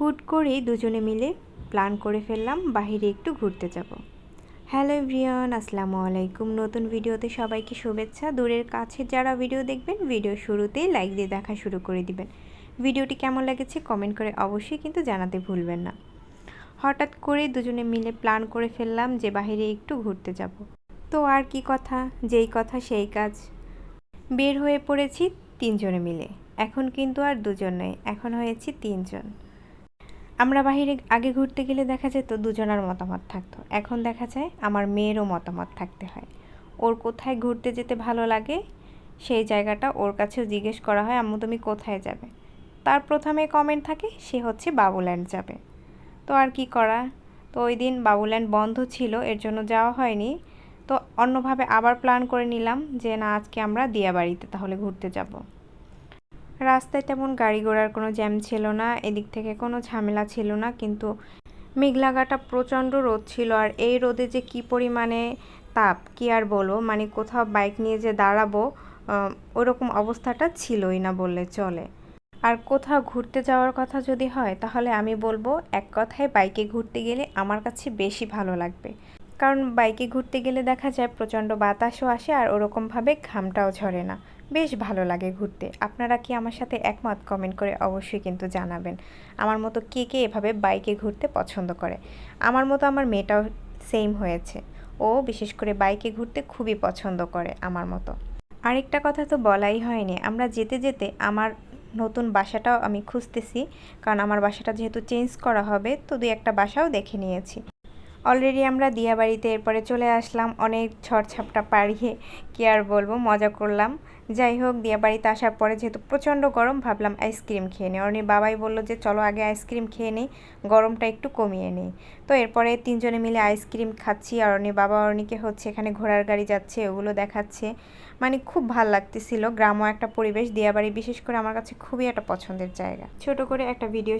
হুট করেই দুজনে মিলে প্ল্যান করে ফেললাম বাহিরে একটু ঘুরতে যাব। হ্যালো এভরিওয়ান, আসসালামু আলাইকুম। নতুন ভিডিওতে সবাইকে শুভেচ্ছা। দূরের কাছে যারা ভিডিও দেখবেন, ভিডিও শুরুতেই লাইক দিয়ে দেখা শুরু করে দিবেন। ভিডিওটি কেমন লেগেছে কমেন্ট করে অবশ্যই কিন্তু জানাতে ভুলবেন না। হঠাৎ করে দুজনে মিলে প্ল্যান করে ফেললাম যে বাহিরে একটু ঘুরতে যাব। তো আর কি কথা? যেই কথা সেই কাজ। বের হয়ে পড়েছি তিনজনে মিলে। এখন কিন্তু আর দুজন নয় এখন হয়েছি তিনজন। আমরা বাহিরে আগে ঘুরতে গেলে দেখা যেত দুজনার মতামত থাকতো। এখন দেখা যায় আমার মেয়েরও মতামত থাকতে হয়। ওর কোথায় ঘুরতে যেতে ভালো লাগে, সেই জায়গাটা ওর কাছেও জিজ্ঞেস করা হয়, আম্মু, তুমি কোথায় যাবে? তার প্রথমে কমেন্ট থাকে, সে হচ্ছে বাবুল্যান্ড যাবে। তো আর কি করা? তো ওই দিন বাবুল্যান্ড বন্ধ ছিল, এর জন্য যাওয়া হয়নি। তো অন্যভাবে আবার প্ল্যান করে নিলাম যে, না, আজকে আমরা দিয়াবাড়িতে তাহলে ঘুরতে যাব। রাস্তায় তেমন গাড়ি ঘোড়ার কোনো জ্যাম ছিল না, এদিক থেকে কোনো ঝামেলা ছিল না, কিন্তু মেঘলাগাটা প্রচণ্ড রোদ ছিল। আর এই রোদে যে কি পরিমাণে তাপ, কি আর বলব? মানে কোথাও বাইক নিয়ে যে দাঁড়াবো ওরকম অবস্থাটা ছিলই না বললে চলে। আর কোথাও ঘুরতে যাওয়ার কথা যদি হয়, তাহলে আমি বলব এক কথায় বাইকে ঘুরতে গেলে আমার কাছে বেশি ভালো লাগবে। কারণ বাইকে ঘুরতে গেলে দেখা যায় প্রচণ্ড বাতাসও আসে আর ওরকমভাবে ঘামটাও ঝরে না। বেশ ভালো লাগে ঘুরতে। আপনারা কি আমার সাথে একমত? কমেন্ট করে অবশ্যই কিন্তু জানাবেন। আমার মতো কে কে এভাবে বাইকে ঘুরতে পছন্দ করে? আমার মতো আমার মেয়েটাও সেম হয়েছে। ও বিশেষ করে বাইকে ঘুরতে খুবই পছন্দ করে আমার মতো। আরেকটা কথা তো বলাই হয়নি। আমরা যেতে যেতে আমার নতুন বাসাটাও আমি খুঁজতেছি। কারণ আমার বাসাটা যেহেতু চেঞ্জ করা হবে, তো দুই একটা বাসাও দেখে নিয়েছি। অলরেডি আমরা দিয়াবাড়িতে এরপরে চলে আসলাম। অনেক ঝড়ঝাপটা পাড়িয়ে, কি আর বলব? মজা করলাম। যাই হোক দিয়ে বাড়িতে আসার পরে যেহেতু প্রচণ্ড গরম, ভাবলাম আইসক্রিম খেয়ে নিই। অর্ণির বাবাই বলল যে, চলো আগে আইসক্রিম খেয়ে নিই, গরমটা একটু কমিয়ে নিই। তো এরপরে তিনজনে মিলে আইসক্রিম খাচ্ছি, আর অর্ণির বাবা অর্ণিকে হচ্ছে এখানে ঘোড়ার গাড়ি যাচ্ছে, ওগুলো দেখাচ্ছে। মানে খুব ভালো লাগতেছিল, গ্রাম্য একটা পরিবেশ দিয়াবাড়ি বিশেষ করে আমার কাছে খুবই একটা পছন্দের জায়গা। ছোট করে একটা ভিডিও